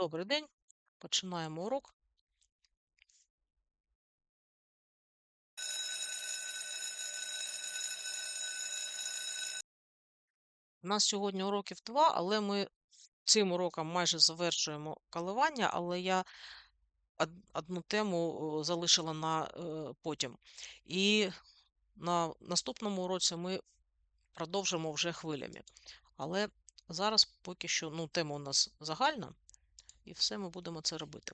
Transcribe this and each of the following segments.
Добрий день. Починаємо урок. У нас сьогодні уроків два, але ми цим уроком майже завершуємо коливання, але я одну тему залишила на е, потім. І на наступному уроці ми продовжимо вже хвилями. Але зараз поки що ну, тема у нас загальна, і все ми будемо це робити.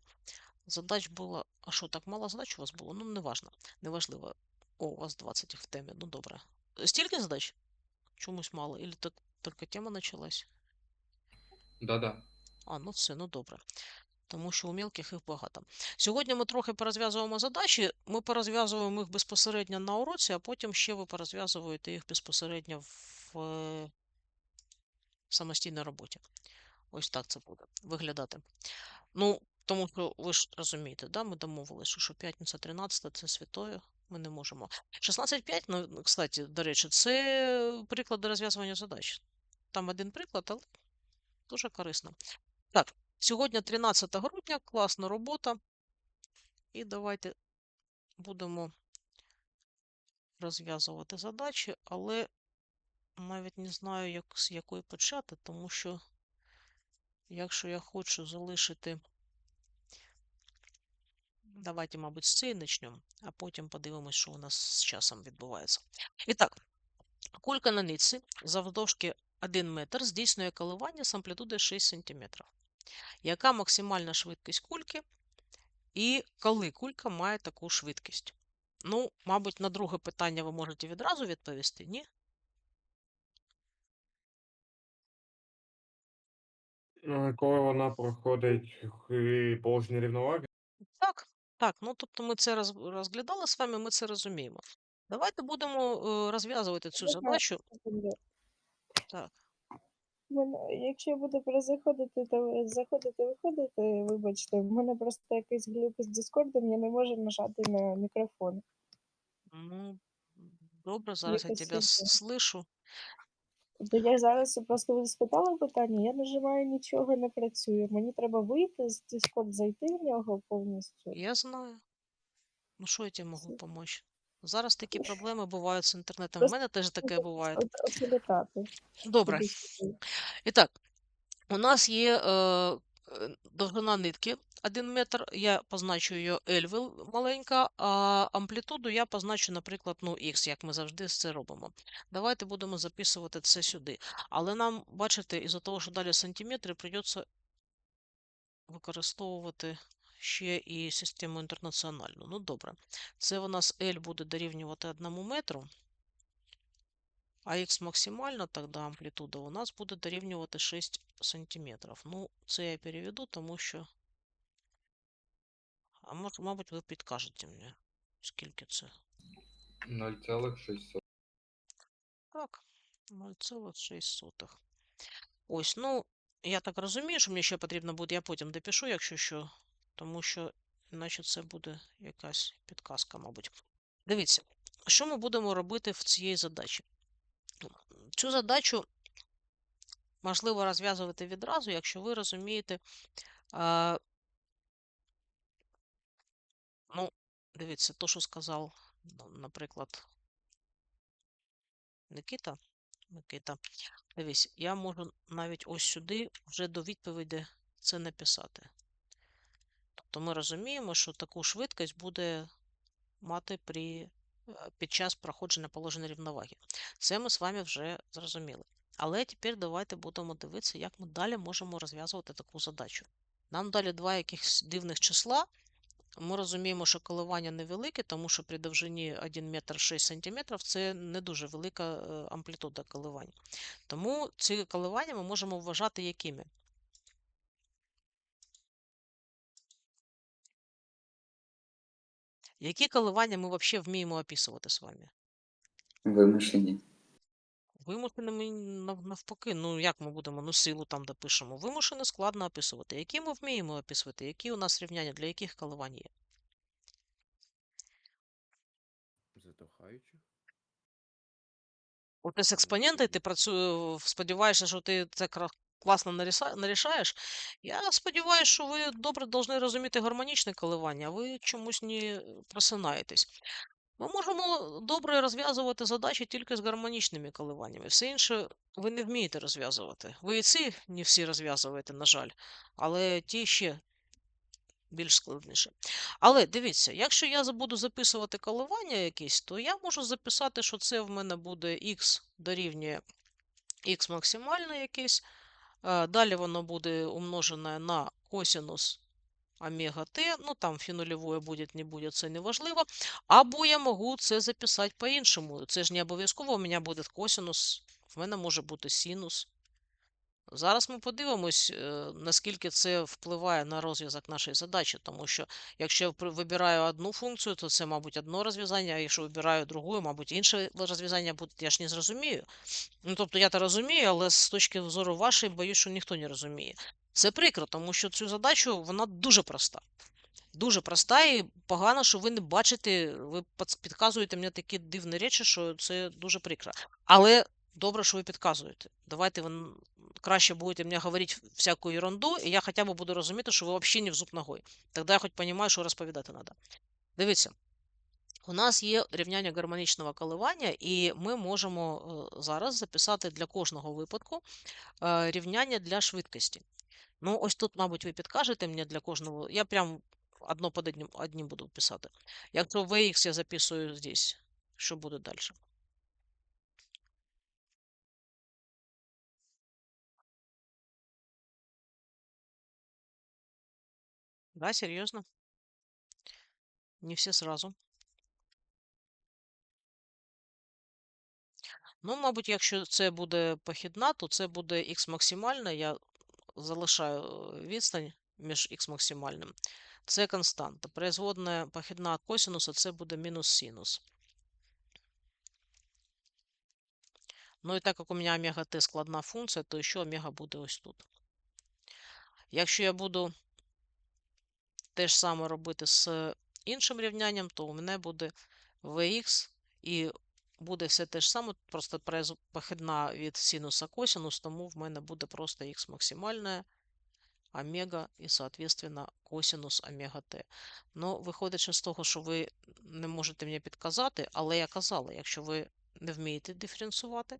Задач було. А що, так мало задач у вас було? Ну, не важно, неважливо. О, у вас 20 в темі. Ну, добре. Стільки задач? Чомусь мало. Или так тільки тема почалась? Да-да. А, ну все, ну добре. Тому що у мілких їх багато. Сьогодні ми трохи порозв'язуємо задачі. Ми порозв'язуємо їх безпосередньо на уроці, а потім ще ви порозв'язуєте їх безпосередньо в е, самостійній роботі. Ось так це буде виглядати. Ну, тому що ви ж розумієте, да? ми домовилися, що, п'ятниця 13 це святою. Ми не можемо. 16.5, ну, кстати, до речі, це приклади розв'язування задач. Там один приклад, але дуже корисно. Так, сьогодні 13 грудня, класна робота. І давайте будемо розв'язувати задачі, але навіть не знаю, як, з якої почати, тому що якщо я хочу залишити. Давайте, мабуть, з цієї почнемо, а потім подивимось, що у нас з часом відбувається. І так, кулька на нитці завдовжки 1 метр здійснює коливання з амплітудою 6 см. Яка максимальна швидкість кульки? І коли кулька має таку швидкість? Ну, мабуть, на друге питання ви можете відразу відповісти, ні? Коли вона проходить е, положення рівноваги, Так, так. Ну, тобто ми це розглядали з вами, ми це розуміємо. Давайте будемо е, розв'язувати цю задачу. Так. Мене, якщо я буду перезаходити, то заходити, виходити, вибачте, в мене просто якийсь глюк з Дискордом, я не можу нажати на мікрофон. Ну, добре, зараз я тебе слышу. Тобто я зараз просто ви спитали питання, я нажимаю, нічого не працює. Мені треба вийти з Discord, зайти в нього повністю. Я знаю. Ну, що я тебе можу допомогти? Зараз такі проблеми бувають з інтернетом. У мене теж таке буває. Добре. І так, у нас є е, е, довжина нитки 1 метр. Я позначу її L маленька, а амплітуду я позначу, наприклад, ну, X, як ми завжди це робимо. Давайте будемо записувати це сюди. Але нам, бачите, із-за того, що далі сантиметри, прийдеться використовувати ще і систему інтернаціональну. Ну, добре. Це у нас L буде дорівнювати 1 метру. А х максимальна тоді амплітуда у нас буде дорівнювати 6 сантиметрів. Ну, це я переведу, тому що. А мож, мабуть, ви підкажете мені, скільки це. 0,6. Так, 0,6. Ось, ну, я так розумію, що мені ще потрібно буде, я потім допишу, якщо що, тому що іначе це буде якась підказка, мабуть. Дивіться, що ми будемо робити в цій задачі? Цю задачу можливо розв'язувати відразу, якщо ви розумієте. А, ну, дивіться, то, що сказав, ну, наприклад, Никита. Микита, дивись, я можу навіть ось сюди вже до відповіді це написати. Тобто ми розуміємо, що таку швидкість буде мати при, е, під час проходження положення рівноваги. Це ми з вами вже зрозуміли. Але тепер давайте будемо дивитися, як ми далі можемо розв'язувати таку задачу. Нам далі два якихось дивних числа. Ми розуміємо, що коливання невелике, тому що при довжині 1 метр 6 сантиметрів це не дуже велика е, амплітуда коливань. Тому ці коливання ми можемо вважати якими? Які коливання ми взагалі вміємо описувати з вами? Вимишлені. Вимушеними навпаки, ну як ми будемо, ну силу там допишемо. Вимушено складно описувати. Які ми вміємо описувати? Які у нас рівняння, для яких коливань є? Затухаючих? От з експонента, і ти працює, сподіваєшся, що ти це класно нарішаєш. Я сподіваюся, що ви добре повинні розуміти гармонічне коливання, а ви чомусь не просинаєтесь. Ми можемо добре розв'язувати задачі тільки з гармонічними коливаннями. Все інше ви не вмієте розв'язувати. Ви і ці не всі розв'язуєте, на жаль, але ті ще більш складніше. Але дивіться, якщо я буду записувати коливання якісь, то я можу записати, що це в мене буде х дорівнює х максимальне якесь. е, Далі воно буде умножене на косинус омега t, ну там фінульове буде, не буде, це не важливо. Або я можу це записати по-іншому. Це ж не обов'язково у мене буде косинус, в мене може бути синус. Зараз ми подивимось, е, наскільки це впливає на розв'язок нашої задачі, тому що якщо я вибираю одну функцію, то це, мабуть, одно розв'язання, а якщо вибираю другу, мабуть, інше розв'язання буде, я ж не зрозумію. Ну, тобто я то розумію, але з точки зору вашої, боюсь, що ніхто не розуміє. Це прикро, тому що цю задачу вона дуже проста. Дуже проста і погано, що ви не бачите, ви підказуєте мені такі дивні речі, що це дуже прикро. Але добре, що ви підказуєте. Давайте ви краще будете мені говорити всяку ерунду, і я хоча б буду розуміти, що ви взагалі не в зуб ногою. Тоді я хоч розумію, що розповідати треба. Дивіться. У нас є рівняння гармонічного коливання, і ми можемо е, зараз записати для кожного випадку е, рівняння для швидкості. Ну, ось тут, мабуть, ви підкажете мені для кожного. Я прям одно під одним, одним буду писати. Якщо Vx я записую здесь, що буде далі? Да, серйозно? Не всі сразу. Ну, мабуть, якщо це буде похідна, то це буде х максимальна. Я залишаю е, відстань між х максимальним. Це константа. Производна похідна косинуса це буде мінус синус. Ну і так як у мене омега t складна функція, то ще омега буде ось тут. Якщо я буду те ж саме робити з іншим рівнянням, то у мене буде Vx і буде все те ж саме, просто похідна від синуса косинус, тому в мене буде просто х максимальне, омега і, соответственно, косинус омега t. Ну, виходячи з того, що ви не можете мені підказати, але я казала, якщо ви не вмієте диференціювати,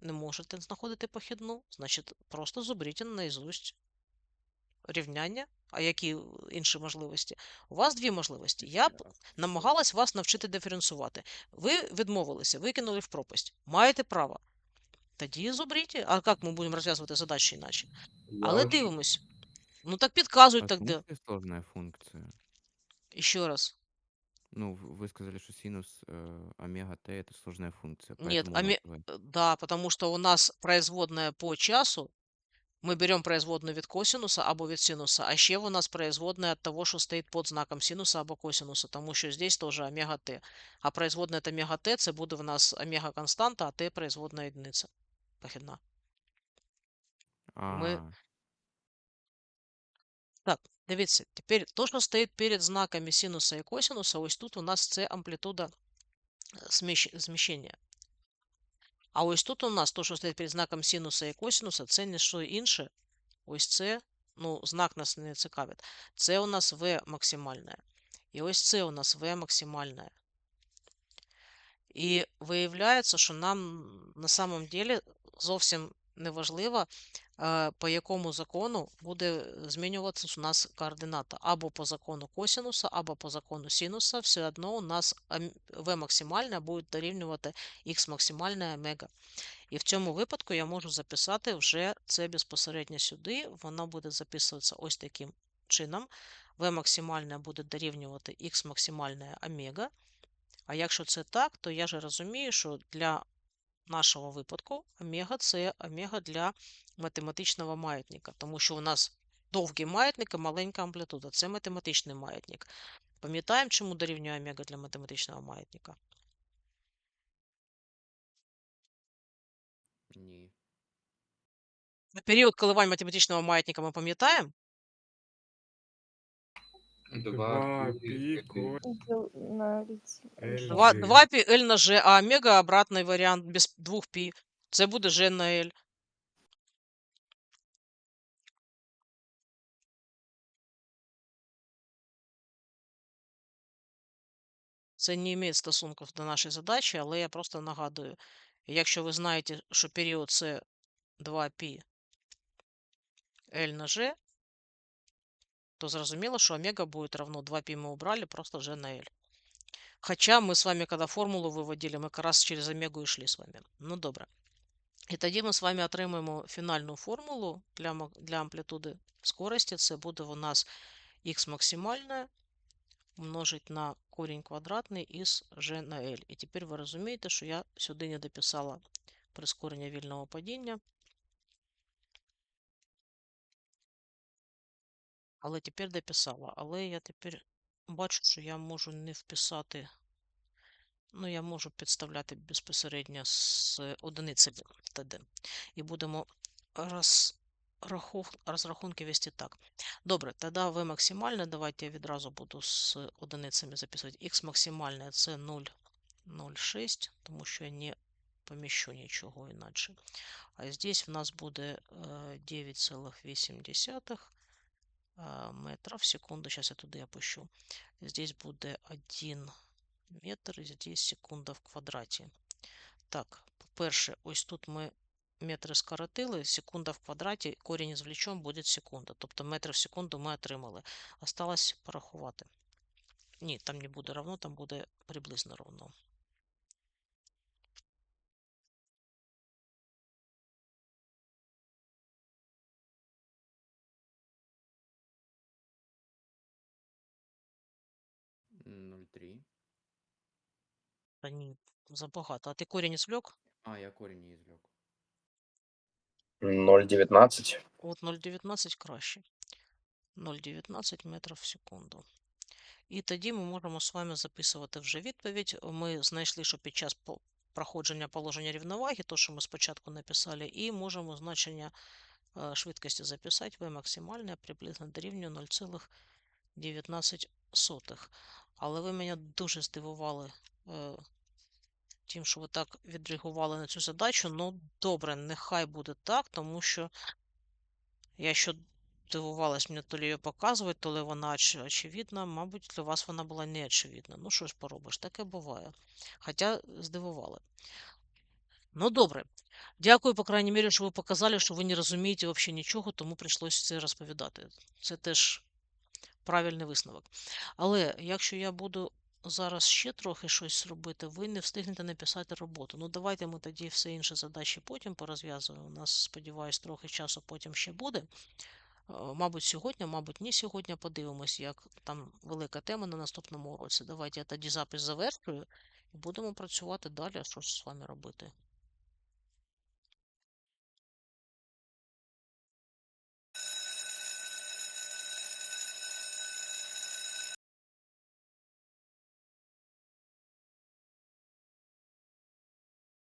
не можете знаходити похідну, значить просто зубріть наизусть рівняння, а які інші можливості? У вас дві можливості. Я б намагалась вас навчити диференціювати. Ви відмовилися, викинули в пропасть. Маєте право. Тоді зубріть. А як ми будемо розв'язувати задачі іначе? Я Але вообще- дивимось. Ну так підказують А так. де. функция сложная функция. Ще раз. Ну, в- вы сказали, что синус э, омега t это сложная функция. Нет, поэтому у оме- нас в- Э, Да, потому что у нас производная по часу. Мы берем производную від косинуса або від синуса, а ще у нас производная от того, що стоїть під знаком синуса або косинуса, тому що здесь теж омега t. А производная от омега t це буде в нас омега константа, а t производная единиця. Похідна. А, Так, дивіться, тепер то, що стоїть перед знаками синуса і косинуса, ось тут у нас це амплітуда зміщ- зміщення. А ось тут у нас то, що стоїть перед знаком синуса і косинуса, це не що інше. Ось це, ну, знак нас не цікавить. Це у нас v максимальне. І ось це у нас v максимальне. І виявляється, що нам на самом деле зовсім не важливо, е, по якому закону буде змінюватися у нас координата. Або по закону косинуса, або по закону синуса. Все одно у нас v максимальне буде дорівнювати x максимальне омега. І в цьому випадку я можу записати вже це безпосередньо сюди. Воно буде записуватися ось таким чином. v максимальне буде дорівнювати x максимальне омега. А якщо це так, то я ж розумію, що для нашого випадку омега це омега для математичного маятника, тому що у нас довгий маятник і маленька амплітуда. Це математичний маятник. Пам'ятаємо, чому дорівнює омега для математичного маятника? не. На період коливань математичного маятника ми пам'ятаємо? Два, пи, ко- Идёт на эль, Два, же. 2 на ж а омега обратный вариант без двух пи Це буде G на L. Це не має стосунків до нашої задачі, але я просто нагадую. Якщо ви знаєте, що період це 2 пі L на G, то зрозуміло, що омега будет равно 2π мы убрали просто вже на L. Хоча ми з вами, коли формулу виводили, ми якраз через омегу йшли з вами. Ну добре. І тоді ми з вами отримаємо фінальну формулу для, для амплітуди скорості. Це буде у нас х максимальне умножить на корінь квадратний із g на L. І тепер ви розумієте, що я сюди не дописала прискорення вільного падіння. Але тепер дописала. Але я тепер бачу, що я можу не вписати. Ну, я можу підставляти безпосередньо з одиницями ТД. І будемо розрахов... розрахунки вести так. Добре, тоді V максимальне. Давайте я відразу буду з одиницями записувати. Х максимальне це 0,06, тому що я не поміщу нічого інакше. А здесь в нас буде е, 9,8 а, метра в секунду. Сейчас я туди опущу. Здесь буде 1 метр, здесь секунда в квадраті. Так, по-перше, ось тут ми метри скоротили, секунда в квадраті, корінь извлечем буде секунда. Тобто метри в секунду ми отримали. Осталось порахувати. Ні, там не буде равно, там буде приблизно равно. Ноль три. Та ні, забагато. А ти корінь извлек? А, я корень не извлек. 0,19. От 0,19 краще. 0,19 метрів в секунду. І тоді ми можемо з вами записувати вже відповідь. Ми знайшли, що під час проходження положення рівноваги, то, що ми спочатку написали, і можемо значення е, швидкості записати. V максимальне приблизно дорівнює 0,19. Але ви мене дуже здивували е, тим, що ви так відреагували на цю задачу. Ну, добре, нехай буде так, тому що я що дивувалась, мені то ли її показувати, то ли вона оч- очевидна. Мабуть, для вас вона була не очевидна. Ну, що ж поробиш, таке буває. Хоча здивували. Ну, добре. Дякую, по крайній мірі, що ви показали, що ви не розумієте взагалі нічого, тому прийшлося це розповідати. Це теж правильний висновок. Але якщо я буду зараз ще трохи щось робити, ви не встигнете написати роботу. Ну, давайте ми тоді все інші задачі потім порозв'язуємо. У нас, сподіваюсь, трохи часу потім ще буде. Е, Мабуть, сьогодні, мабуть, не сьогодні. Подивимось, як там велика тема на наступному уроці. Давайте я тоді запис завершую і будемо працювати далі. Що з вами робити?